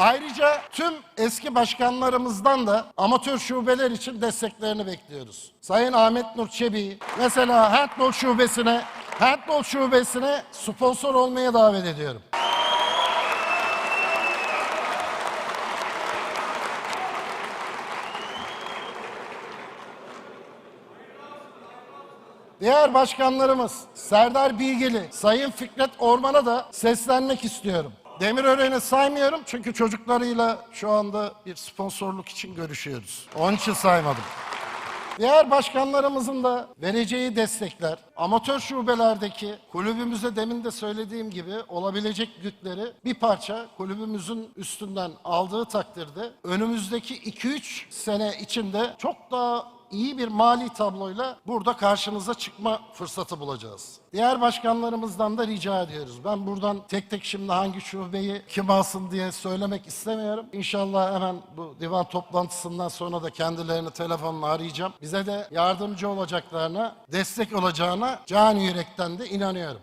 Ayrıca tüm eski başkanlarımızdan da amatör şubeler için desteklerini bekliyoruz. Sayın Ahmet Nur Çebi'yi mesela handball şubesine handball şubesine sponsor olmaya davet ediyorum. Diğer başkanlarımız Serdar Bilgili, Sayın Fikret Orman'a da seslenmek istiyorum. Demirören'i saymıyorum çünkü çocuklarıyla şu anda bir sponsorluk için görüşüyoruz. Onun için saymadım. Diğer başkanlarımızın da vereceği destekler, amatör şubelerdeki kulübümüze demin de söylediğim gibi olabilecek yükleri bir parça kulübümüzün üstünden aldığı takdirde önümüzdeki 2-3 sene içinde çok daha iyi bir mali tabloyla burada karşınıza çıkma fırsatı bulacağız. Diğer başkanlarımızdan da rica ediyoruz. Ben buradan tek tek şimdi hangi şubeyi kim alsın diye söylemek istemiyorum. İnşallah hemen bu divan toplantısından sonra da kendilerini telefonla arayacağım. Bize de yardımcı olacaklarına, destek olacağına can yürekten de inanıyorum.